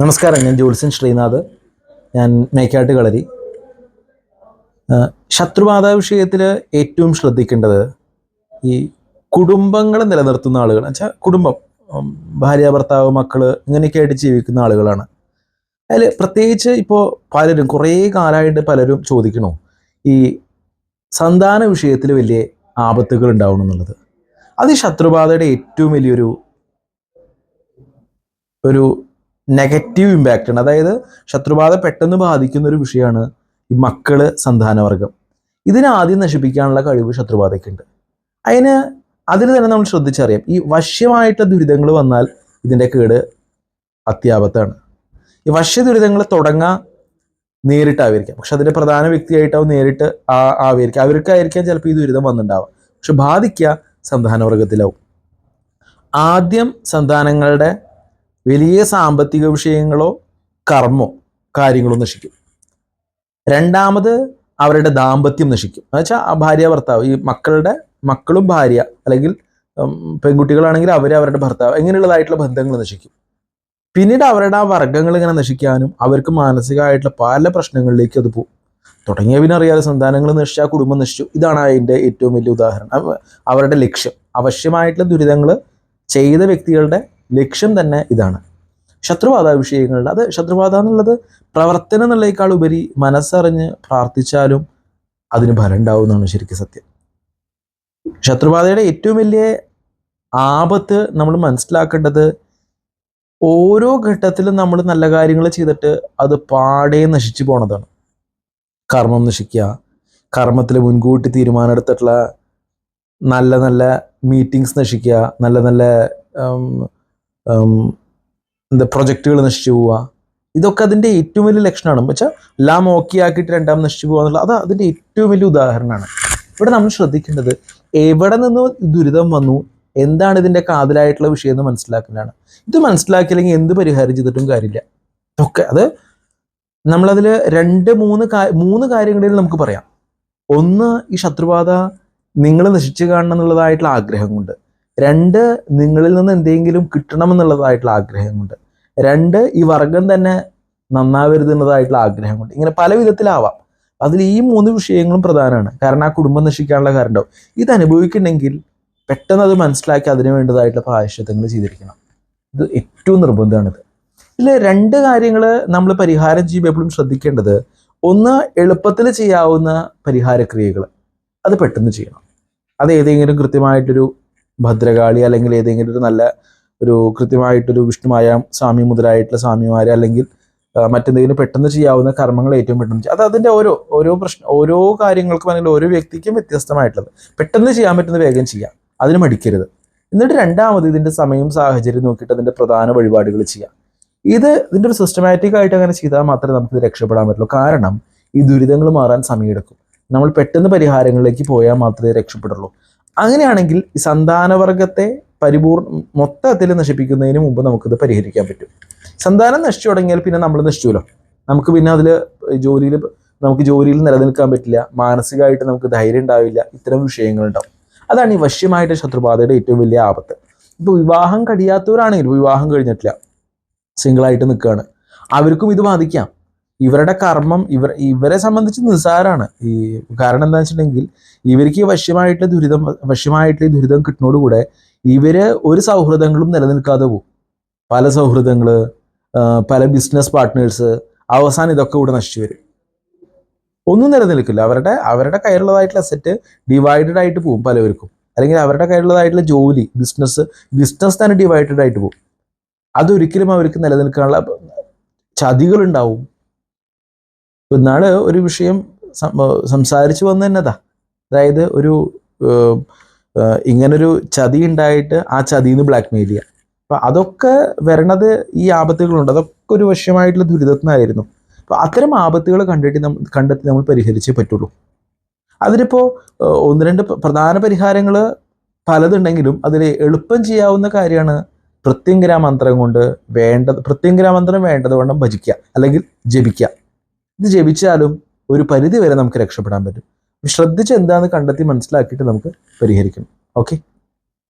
നമസ്കാരം ഞാൻ ജോത്സ്യൻ ശ്രീനാഥ്. ഞാൻ മേക്കാട്ട് കളരി. ശത്രുബാധ വിഷയത്തിൽ ഏറ്റവും ശ്രദ്ധിക്കേണ്ടത് ഈ കുടുംബങ്ങൾ നിലനിർത്തുന്ന ആളുകൾ വെച്ചാൽ കുടുംബം ഭാര്യ ഭർത്താവ് മക്കൾ ഇങ്ങനെയൊക്കെ ആയിട്ട് ജീവിക്കുന്ന ആളുകളാണ്. അതിൽ പ്രത്യേകിച്ച് ഇപ്പോൾ പലരും കുറേ കാലമായിട്ട് പലരും ചോദിക്കണു ഈ സന്താന വിഷയത്തിൽ വലിയ ആപത്തുകൾ ഉണ്ടാവണം എന്നുള്ളത്. അത് ശത്രുബാധയുടെ ഏറ്റവും വലിയൊരു ഒരു നെഗറ്റീവ് ഇമ്പാക്റ്റ് ആണ്. അതായത് ശത്രുബാധ പെട്ടെന്ന് ബാധിക്കുന്ന ഒരു വിഷയമാണ് ഈ മക്കൾ സന്താനവർഗം. ഇതിനെ ആദ്യം നശിപ്പിക്കാനുള്ള കഴിവ് ശത്രുബാധയ്ക്കുണ്ട് അതിന് അതിന് തന്നെ നമ്മൾ ശ്രദ്ധിച്ചറിയാം. ഈ വശ്യമായിട്ട് ദുരിതങ്ങൾ വന്നാൽ ഇതിന്റെ കേട് അത്യാപത്താണ്. ഈ വശ്യ ദുരിതങ്ങൾ തുടങ്ങാൻ നേരിട്ടായിരിക്കാം. പക്ഷെ അതിന്റെ പ്രധാന വ്യക്തിയായിട്ടാവും നേരിട്ട് ആ ആവിരിക്കാം അവർക്കായിരിക്കാം ചിലപ്പോൾ ഈ ദുരിതം വന്നിട്ടുണ്ടാവുക. പക്ഷെ ബാധിക്കുക സന്താനവർഗത്തിലാവും. ആദ്യം സന്താനങ്ങളുടെ വലിയ സാമ്പത്തിക വിഷയങ്ങളോ കർമ്മോ കാര്യങ്ങളോ നശിക്കും. രണ്ടാമത് അവരുടെ ദാമ്പത്യം നശിക്കും. എന്നുവെച്ചാൽ ആ ഭാര്യ ഭർത്താവ് ഈ മക്കളുടെ മക്കളും ഭാര്യ അല്ലെങ്കിൽ പെൺകുട്ടികളാണെങ്കിൽ അവർ അവരുടെ ഭർത്താവ് എങ്ങനെയുള്ളതായിട്ടുള്ള ബന്ധങ്ങൾ നശിക്കും. പിന്നീട് അവരുടെ ആ വർഗങ്ങൾ ഇങ്ങനെ നശിക്കാനും അവർക്ക് മാനസികമായിട്ടുള്ള പല പ്രശ്നങ്ങളിലേക്ക് അത് പോകും. തുടങ്ങിയ പിന്നെ അറിയാതെ സന്താനങ്ങൾ നശിച്ചു കുടുംബം നശിച്ചു. ഇതാണ് അതിന്റെ ഏറ്റവും വലിയ ഉദാഹരണം. അവരുടെ ലക്ഷ്യം. അവശ്യമായിട്ടുള്ള ദുരിതങ്ങൾ ചെയ്ത വ്യക്തികളുടെ ലക്ഷ്യം തന്നെ ഇതാണ്. ശത്രുബാധ വിഷയങ്ങളുടെ അത് ശത്രുബാധ എന്നുള്ളത് പ്രവർത്തനം എന്നുള്ളതിനേക്കാൾ ഉപരി മനസ്സറിഞ്ഞ് പ്രാർത്ഥിച്ചാലും അതിന് ഫലം ഉണ്ടാവും എന്നാണ് ശരിക്കും സത്യം. ശത്രുബാധയുടെ ഏറ്റവും വലിയ ആപത്ത് നമ്മൾ മനസ്സിലാക്കേണ്ടത് ഓരോ ഘട്ടത്തിലും നമ്മൾ നല്ല കാര്യങ്ങൾ ചെയ്തിട്ട് അത് പാടെ നശിച്ചു പോണതാണ്. കർമ്മം നശിക്കുക കർമ്മത്തിൽ മുൻകൂട്ടി തീരുമാനമെടുത്തിട്ടുള്ള നല്ല നല്ല മീറ്റിങ്സ് നശിക്കുക നല്ല നല്ല എന്താ പ്രൊജക്റ്റുകൾ നശിച്ചു പോവുക. ഇതൊക്കെ അതിന്റെ ഏറ്റവും വലിയ ലക്ഷണമാണ്. വെച്ചാൽ എല്ലാം ഓക്കെ ആക്കിയിട്ട് രണ്ടാം നശിച്ചു പോകുക എന്നുള്ളത് അത് അതിന്റെ ഏറ്റവും വലിയ ഉദാഹരണമാണ്. ഇവിടെ നമ്മൾ ശ്രദ്ധിക്കേണ്ടത് എവിടെ നിന്ന് ദുരിതം വന്നു എന്താണ് ഇതിന്റെ കാതലായിട്ടുള്ള വിഷയം എന്ന് മനസ്സിലാക്കുന്നതാണ് ഇത് മനസ്സിലാക്കിയില്ലെങ്കിൽ എന്ത് പരിഹാരം ചെയ്തിട്ടും കാര്യമില്ല. ഒക്കെ അത് നമ്മളതിൽ രണ്ട് മൂന്ന് മൂന്ന് കാര്യങ്ങളിൽ നമുക്ക് പറയാം. ഒന്ന് ഈ ശത്രുബാധ നിങ്ങൾ നശിച്ചു കാണണം എന്നുള്ളതായിട്ടുള്ള ആഗ്രഹം കൊണ്ട്. രണ്ട് നിങ്ങളിൽ നിന്ന് എന്തെങ്കിലും കിട്ടണം എന്നുള്ളതായിട്ടുള്ള ആഗ്രഹം കൊണ്ട് രണ്ട് ഈ വർഗം തന്നെ നന്നാവരുത് എന്നതായിട്ടുള്ള ആഗ്രഹം കൊണ്ട് ഇങ്ങനെ പല വിധത്തിലാവാം. അതിൽ ഈ മൂന്ന് വിഷയങ്ങളും പ്രധാനമാണ്. കാരണം ആ കുടുംബം നശിക്കാനുള്ള കാരണം. ഉണ്ടാവും ഇത് അനുഭവിക്കണമെങ്കിൽ പെട്ടെന്ന് അത് മനസ്സിലാക്കി അതിന് വേണ്ടതായിട്ടുള്ള പ്രായശ്ചിത്തങ്ങൾ ചെയ്തിരിക്കണം. ഇത് ഏറ്റവും നിർബന്ധമാണിത്. ഇതിൽ രണ്ട് കാര്യങ്ങൾ നമ്മൾ പരിഹാരം ചെയ്യുമ്പോൾ എപ്പോഴും ശ്രദ്ധിക്കേണ്ടത് ഒന്ന് എളുപ്പത്തിൽ ചെയ്യാവുന്ന പരിഹാരക്രിയകൾ. അത് പെട്ടെന്ന് ചെയ്യണം. അത് ഏതെങ്കിലും കൃത്യമായിട്ടൊരു ഭദ്രകാളി അല്ലെങ്കിൽ ഏതെങ്കിലും ഒരു നല്ല ഒരു കൃത്യമായിട്ടൊരു വിഷ്ണുമായ സ്വാമി മുതലായിട്ടുള്ള സ്വാമിമാരെ അല്ലെങ്കിൽ മറ്റെന്തെങ്കിലും പെട്ടെന്ന് ചെയ്യാവുന്ന കർമ്മങ്ങൾ ഏറ്റവും പെട്ടെന്ന് ചെയ്യുക അത് അതിന്റെ ഓരോ ഓരോ പ്രശ്നം ഓരോ കാര്യങ്ങൾക്കും അല്ലെങ്കിൽ ഓരോ വ്യക്തിക്കും വ്യത്യസ്തമായിട്ടുള്ളത്. പെട്ടെന്ന് ചെയ്യാൻ പറ്റുന്ന വേഗം ചെയ്യാം. അതിന് മടിക്കരുത്. എന്നിട്ട് രണ്ടാമത് ഇതിന്റെ സമയം സാഹചര്യം നോക്കിയിട്ട് അതിന്റെ പ്രധാന വഴിപാടുകൾ ചെയ്യാം. ഇത് ഇതിന്റെ ഒരു സിസ്റ്റമാറ്റിക് ആയിട്ട് അങ്ങനെ ചെയ്താൽ മാത്രമേ നമുക്ക് ഇത് രക്ഷപ്പെടാൻ പറ്റുള്ളൂ. കാരണം ഈ ദുരിതങ്ങൾ മാറാൻ സമയമെടുക്കും. നമ്മൾ പെട്ടെന്ന് പരിഹാരങ്ങളിലേക്ക് പോയാൽ മാത്രമേ രക്ഷപ്പെടുള്ളൂ. അങ്ങനെയാണെങ്കിൽ ഈ സന്താനവർഗത്തെ പരിപൂർണ മൊത്തത്തിൽ നശിപ്പിക്കുന്നതിന് മുമ്പ് നമുക്കിത് പരിഹരിക്കാൻ പറ്റും. സന്താനം നശിച്ചു തുടങ്ങിയാൽ പിന്നെ നമ്മൾ നശിച്ചുല്ലോ നമുക്ക് പിന്നെ അതിൽ ജോലിയിൽ നമുക്ക് ജോലിയിൽ നിലനിൽക്കാൻ പറ്റില്ല. മാനസികമായിട്ട് നമുക്ക് ധൈര്യം ഉണ്ടാവില്ല. ഇത്തരം വിഷയങ്ങളുണ്ടാവും. അതാണ് ഈ വശ്യമായിട്ട് ശത്രുബാധയുടെ ഏറ്റവും വലിയ ആപത്ത്. ഇപ്പോൾ വിവാഹം കഴിയാത്തവരാണെങ്കിലും വിവാഹം കഴിഞ്ഞിട്ടില്ല. സിംഗിളായിട്ട് നിൽക്കുകയാണ്. അവർക്കും ഇത് ബാധിക്കാം. ഇവരുടെ കർമ്മം ഇവർ ഇവരെ സംബന്ധിച്ച് നിസ്സാരമാണ് ഈ കാരണം എന്താ വെച്ചിട്ടുണ്ടെങ്കിൽ ഇവർക്ക് ഈ വശ്യമായിട്ടുള്ള ദുരിതം വശ്യമായിട്ട് ഈ ദുരിതം കിട്ടുന്നതോടുകൂടെ ഇവർ ഒരു സൗഹൃദങ്ങളും നിലനിൽക്കാതെ പോകും. പല സൗഹൃദങ്ങൾ പല ബിസിനസ് പാർട്ട്നേഴ്സ് അവസാനം ഇതൊക്കെ കൂടെ നശിച്ചു വരും. ഒന്നും നിലനിൽക്കില്ല. അവരുടെ അവരുടെ കയ്യിലുള്ളതായിട്ടുള്ള അസെറ്റ് ഡിവൈഡഡ് ആയിട്ട് പോകും പലവർക്കും. അല്ലെങ്കിൽ അവരുടെ കയ്യിലുള്ളതായിട്ടുള്ള ജോലി ബിസിനസ് ബിസിനസ് തന്നെ ഡിവൈഡഡ് ആയിട്ട് പോകും. അതൊരിക്കലും അവർക്ക് നിലനിൽക്കാനുള്ള ചതികളുണ്ടാവും. ഇപ്പൊ ഒരു വിഷയം സംസാരിച്ചു വന്നു തന്നതാ അതായത് ഒരു ഇങ്ങനൊരു ചതി ഉണ്ടായിട്ട് ആ ചതിയിൽ നിന്ന് ബ്ലാക്ക് മെയിൽ ചെയ്യുക അപ്പൊ അതൊക്കെ വരണത് ഈ ആപത്തുകളുണ്ട്. അതൊക്കെ ഒരു വശമായിട്ടുള്ള ദുരിതത്തിനായിരുന്നു. അപ്പൊ അത്തരം ആപത്തുകൾ കണ്ടിട്ട് നമ്മൾ കണ്ടെത്തി നമ്മൾ പരിഹരിച്ചേ പറ്റുള്ളൂ. അതിനിപ്പോ ഒന്ന് രണ്ട് പ്ര- പ്രധാന പരിഹാരങ്ങൾ പലതുണ്ടെങ്കിലും അതിൽ എളുപ്പം ചെയ്യാവുന്ന കാര്യമാണ് പ്രത്യങ്കര മന്ത്രം കൊണ്ട് വേണ്ടത് പ്രത്യങ്കര മന്ത്രം വേണ്ടത് വേണം ഭജിക്കുക അല്ലെങ്കിൽ ജപിക്കുക ഇത് ജപിച്ചാലും ഒരു പരിധി വരെ നമുക്ക് രക്ഷപ്പെടാൻ പറ്റും. ശ്രദ്ധിച്ച് എന്താണെന്ന് കണ്ടെത്തി മനസ്സിലാക്കിയിട്ട് നമുക്ക് പരിഹരിക്കണം. ഓക്കെ